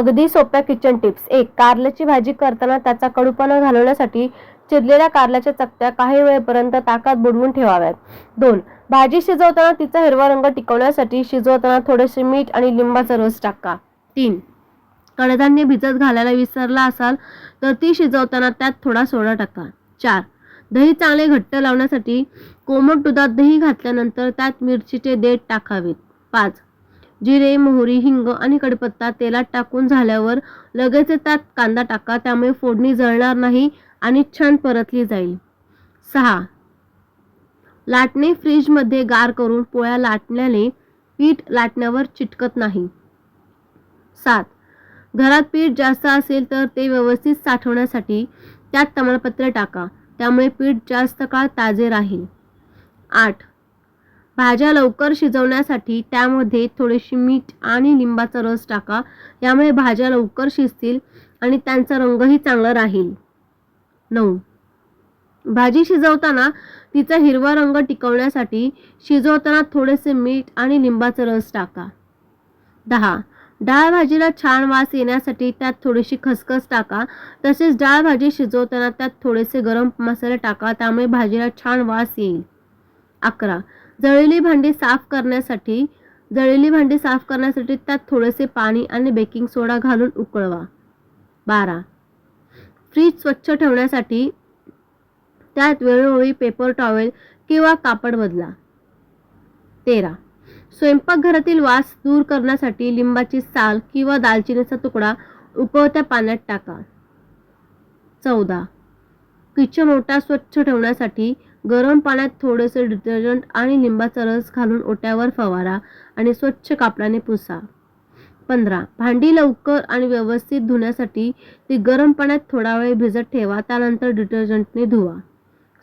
अगदी सोप्या kitchen tips एक कारल्याची भाजी करताना त्याचा कडूपणा घालवण्यासाठी चिरलेल्या कारल्याच्या चकत्या काही वेळेपर्यंत ताकात बुडवून ठेवाव्यात. दोन भाजी शिजवताना तिचा हिरवा रंग टिकवण्यासाठी शिजवताना थोडेसे मीठ आणि लिंबाचा रस टाका. तीन कडधान्य भिजत घालायला विसरला असाल तर ती शिजवताना त्यात थोडा सोडा टाका. चार दही चांगले घट्ट लावण्यासाठी कोमट दुधात दही घातल्यानंतर त्यात मिरचीचे देठ टाकावेत. पाच जिरे मोहरी हिंग आणि कडपत्ता तेलात टाकून झाल्यावर लगेच त्यात कांदा टाका त्यामुळे फोडणी जळणार नाही आणि छान परतली जाईल. सहा. लाटणे फ्रीजमध्ये गार करून पोळ्या लाटण्याने पीठ लाटण्यावर चिटकत नाही. सात. घरात पीठ जास्त असेल तर ते व्यवस्थित साठवण्यासाठी त्यात तमालपत्र टाका त्यामुळे पीठ जास्त काळ ताजे राहील. आठ. भाज्या लवकर शिजवण्यासाठी त्यामध्ये थोडेशी मीठ आणि लिंबाचा रस टाका. यामुळे भाज्या लवकर शिजतील आणि त्यांचा रंगही चांगला राहील. नऊ. भाजी शिजवताना तिचा हिरवा रंग टिकवण्यासाठी शिजवताना थोडेसे मीठ आणि लिंबाचा रस टाका. दहा. डाळ भाजीला छान वास येण्यासाठी त्यात थोडीशी खसखस टाका. तसेच डाळ भाजी शिजवताना त्यात थोडेसे गरम मसाले टाका. त्यामुळे भाजीला छान वास येईल. अकरा. जळलेली भांडी साफ करण्यासाठी जळलेली भांडी साफ करण्यासाठी त्यात थोडेसे पाणी आणि बेकिंग सोडा घालून उकळवा. बारा. फ्रीज स्वच्छ ठेवण्यासाठी त्यात वेळोवेळी पेपर टॉवेल किंवा कापड बदला. तेरा. स्वयंपाकघरातील वास दूर करण्यासाठी लिंबाची साल किंवा दालचिनीचा तुकडा उकळत्या पाण्यात टाका. चौदा. किचन ओटा स्वच्छ ठेवण्यासाठी गरम पाण्यात थोडेसे डिटर्जंट आणि लिंबाचा रस घालून ओट्यावर फवारा आणि स्वच्छ कापडाने पुसा. पंधरा भांडी लवकर आणि व्यवस्थित धुण्यासाठी ती गरम पाण्यात थोडा वेळ भिजत ठेवा त्यानंतर डिटर्जंटने धुवा.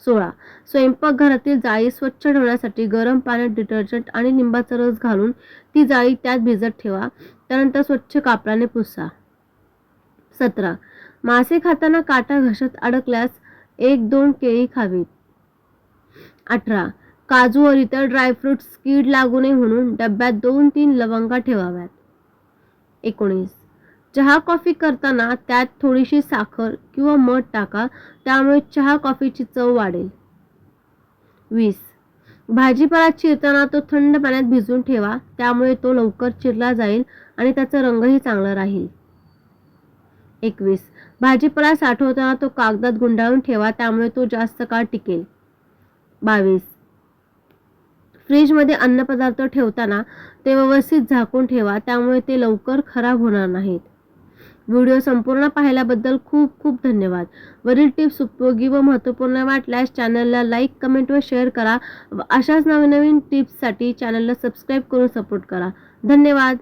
सोळा स्वयंपाकघरातील जाळी स्वच्छ ठेवण्यासाठी गरम पाण्यात डिटर्जंट आणि लिंबाचा रस घालून ती जाळी त्यात भिजत ठेवा त्यानंतर स्वच्छ कापडाने पुसा. सतरा मासे खाताना काटा घशात अडकल्यास एक दोन केळी खावीत. अठरा. काजू व इतर ड्रायफ्रुट्स कीड लागू नये म्हणून डब्यात दोन तीन लवंगा ठेवाव्यात. एकोणीस. चहा कॉफी करताना त्यात थोडीशी साखर किंवा मध टाका त्यामुळे चहा कॉफीची चव वाढेल. वीस. भाजीपाला चिरताना तो थंड पाण्यात भिजून ठेवा त्यामुळे तो लवकर चिरला जाईल आणि त्याचा रंगही चांगला राहील. एकवीस. भाजीपाला साठवताना तो कागदात गुंडाळून ठेवा त्यामुळे तो जास्त काळ टिकेल. बावीस. फ्रीजमध्ये अन्नपदार्थ ठेवताना ते व्यवस्थित झाकून ठेवा त्यामुळे ते लवकर खराब होणार नाहीत. व्हिडिओ संपूर्ण पाहिल्याबद्दल खूप खूप धन्यवाद. वरील टिप्स उपयोगी व महत्त्वपूर्ण वाटल्यास चॅनलला लाईक कमेंट व शेअर करा व अशाच नवीन नवीन टिप्ससाठी चॅनलला सबस्क्राईब करून सपोर्ट करा. धन्यवाद.